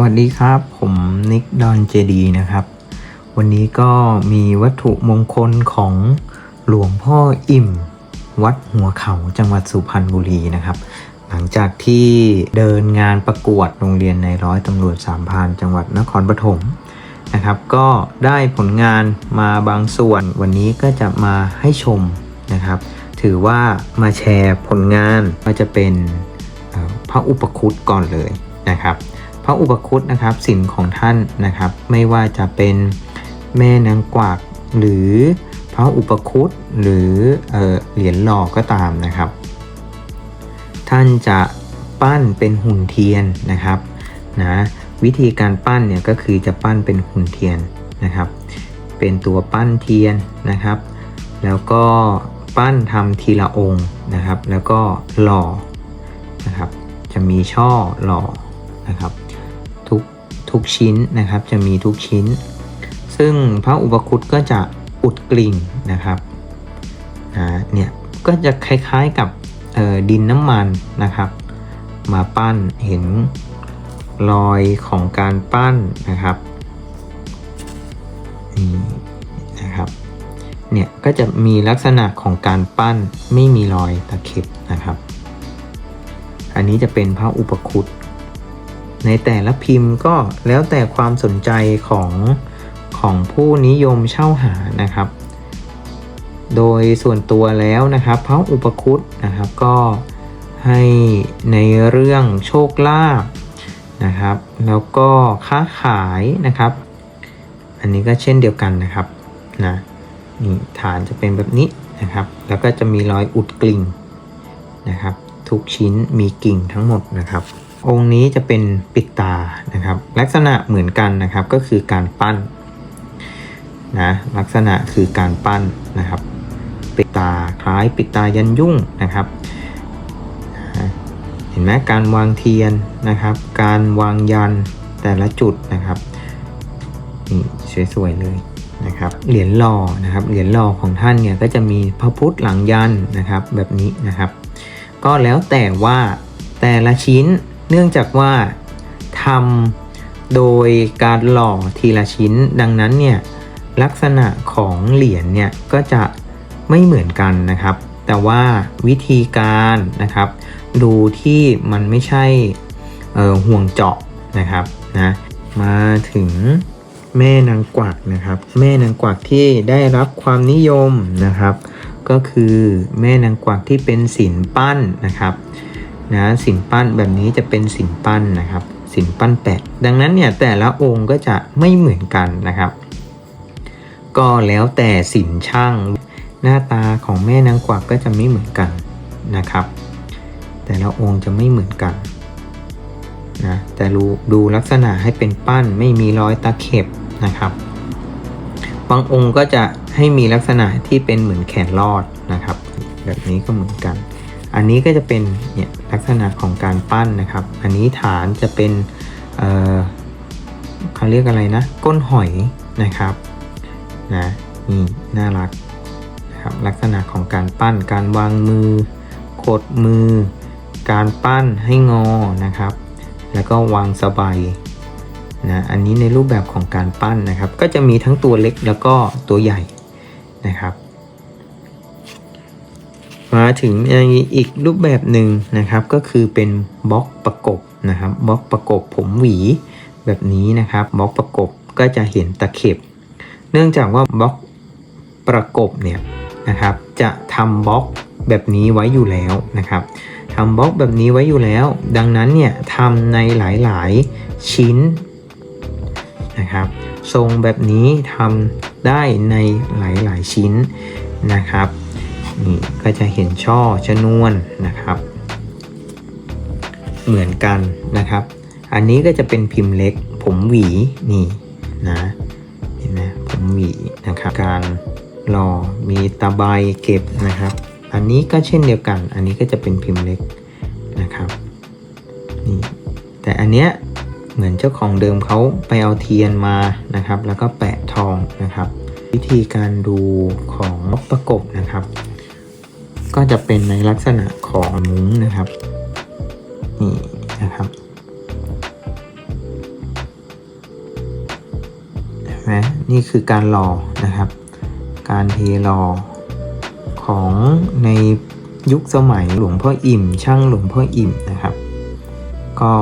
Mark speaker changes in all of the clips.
Speaker 1: วัสดีครับ ผมนิกดอนเจดีนะครับ วันนี้ก็มีวัตถุมงคลของหลวงพ่ออิ่ม วัดหัวเขาจังหวัดสุพรรณบุรีนะครับ หลังจากที่เดินงานประกวดโรงเรียนในร้อยตำรวจสามพานจังหวัดนครปฐมนะครับ ก็ได้ผลงานมาบางส่วน วันนี้ก็จะมาให้ชมนะครับ ถือว่ามาแชร์ผลงานก็จะเป็นพระอุปคุตก่อนเลยนะครับ พระอุปคุตนะครับสินของท่านนะครับ ไม่ว่าจะเป็นแม่นางกวักหรือพระอุปคุตหรือเออเหรียญหล่อก็ตามนะครับ ท่านจะปั้นเป็นหุ่นเทียนนะครับนะวิธีการปั้นเนี่ยก็คือจะปั้นเป็นหุ่นเทียนนะครับ เป็นตัวปั้นเทียนนะครับ แล้วก็ปั้นทำทีละองค์นะครับ แล้วก็หล่อนะครับ จะมีช่อหล่อนะครับ ทุกชิ้นนะครับ จะมีทุกชิ้น ซึ่งพระอุปคุตก็จะอุดกลิ่งนะครับนะเนี่ยก็จะคล้ายๆกับดินน้ำมันนะครับ มาปั้นเห็นรอยของการปั้นนะครับนี่นะครับเนี่ยก็จะมีลักษณะของการปั้นไม่มีรอยตะเข็บนะครับ อันนี้จะเป็นพระอุปคุต ในแต่ละพิมพ์ก็แล้วแต่ความสนใจของของผู้นิยมเช่าหานะครับ โดยส่วนตัวแล้วนะครับพระอุปคุตนะครับก็ให้ในเรื่องโชคลาภนะครับ แล้วก็ค้าขายนะครับ อันนี้ก็เช่นเดียวกันนะครับนะนี่ฐานจะเป็นแบบนี้นะครับ แล้วก็จะมีรอยอุดกลิ่งนะครับ ทุกชิ้นมีกิ่งทั้งหมดนะครับ องค์นี้จะเป็นปิดตานะครับ ลักษณะเหมือนกันนะครับก็คือการปั้นนะลักษณะคือการปั้นนะครับ ปิดตาคล้ายปิดตายันยุ่งนะครับ เห็นไหมการวางเทียนนะครับ การวางยันแต่ละจุดนะครับนี่สวยๆเลยนะครับเหรียญหล่อนะครับเหรียญหล่อของท่านเนี่ยก็จะมีพระพุทธหลังยันนะครับแบบนี้นะครับ ก็แล้วแต่ว่าแต่ละชิ้น เนื่องจากว่าทำโดยการหล่อทีละชิ้น ดังนั้นเนี่ยลักษณะของเหรียญเนี่ยก็จะไม่เหมือนกันนะครับ แต่ว่าวิธีการนะครับ ดูที่มันไม่ใช่เออห่วงเจาะนะครับนะมาถึงแม่นางกวักนะครับ แม่นางกวักที่ได้รับความนิยมนะครับ ก็คือแม่นางกวักที่เป็นศิลปั้นนะครับ นะศิลปั้นแบบนี้จะเป็นศิลปั้นนะครับศิลปั้นแปะ ดังนั้นเนี่ยแต่ละองค์ก็จะไม่เหมือนกันนะครับ ก็แล้วแต่ศิลช่าง หน้าตาของแม่นางกวักก็จะไม่เหมือนกันนะครับ แต่ละองค์จะไม่เหมือนกันนะแต่ดูดูลักษณะให้เป็นปั้นไม่มีรอยตะเข็บนะครับ บางองค์ก็จะให้มีลักษณะที่เป็นเหมือนแขนลอดนะครับ แบบนี้ก็เหมือนกัน อันนี้ก็จะเป็นเนี่ยลักษณะของการปั้นนะครับ อันนี้ฐานจะเป็นเออเขาเรียกอะไรนะ ก้นหอยนะครับนะนี่น่ารักนะครับลักษณะของการปั้นการวางมือกดมือ การปั้นให้งอนะครับ แล้วก็วางสบายนะอันนี้ในรูปแบบของการปั้นนะครับ ก็จะมีทั้งตัวเล็กแล้วก็ตัวใหญ่นะครับ มาถึงในอีกรูปแบบหนึ่งนะครับ ก็คือเป็นบล็อกประกบนะครับบล็อกประกบผมหวีแบบนี้นะครับบล็อกประกบก็จะเห็นตะเข็บ เนื่องจากว่าบล็อกประกบเนี่ยนะครับ จะทำบล็อกแบบนี้ไว้อยู่แล้วนะครับทำบล็อกแบบนี้ไว้อยู่แล้ว ดังนั้นเนี่ยทำในหลายๆชิ้นนะครับทรงแบบนี้ทำได้ในหลายๆชิ้นนะครับ นี่ก็จะเห็นช่อชนวนนะครับ เหมือนกันนะครับ อันนี้ก็จะเป็นพิมพ์เล็ก ผมหวีนี่นะเห็นไหมผมหวีนะครับ การหล่อมีตะไบเก็บนะครับ อันนี้ก็เช่นเดียวกัน อันนี้ก็จะเป็นพิมพ์เล็กนะครับนี่แต่อันเนี้ยเหมือนเจ้าของเดิมเขาไปเอาเทียนมานะครับ แล้วก็แปะทองนะครับ วิธีการดูของประกบนะครับ ก็จะเป็นในลักษณะของมุ้งนะครับนี่นะครับนะนี่คือการหล่อนะครับ การเทหล่อของในยุคสมัยหลวงพ่ออิ่ม ช่างหลวงพ่ออิ่มนะครับ ก็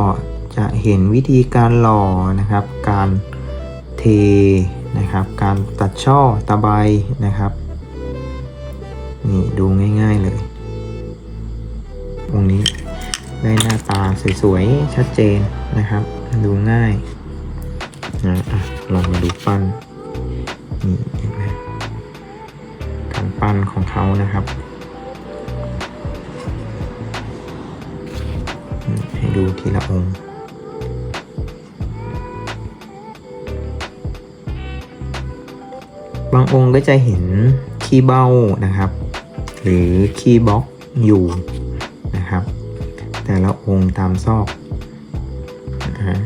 Speaker 1: จะเห็นวิธีการหล่อนะครับ การเทนะครับ การตัดช่อตะไบนะครับ นี่ดูง่ายๆเลยองนี้ได้หน้าตาสวยๆ ชัดเจนนะครับ ดูง่ายนะอะลองมาดูปั้นนี่เห็นไหมการปั้นของเขานะครับ ให้ดูทีละองค์บางองค์ก็จะเห็นขี้เบ้านะครับ หรือขี้บล็อกอยู่นะครับ แต่ละองค์ตามซอกนะฮะ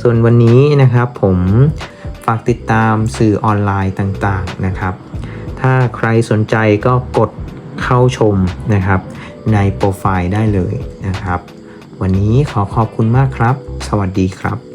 Speaker 1: ส่วนวันนี้นะครับผมฝากติดตามสื่อออนไลน์ต่างๆนะครับ ถ้าใครสนใจก็กดเข้าชมนะครับ ในโปรไฟล์ได้เลยนะครับ วันนี้ขอขอบคุณมากครับ สวัสดีครับ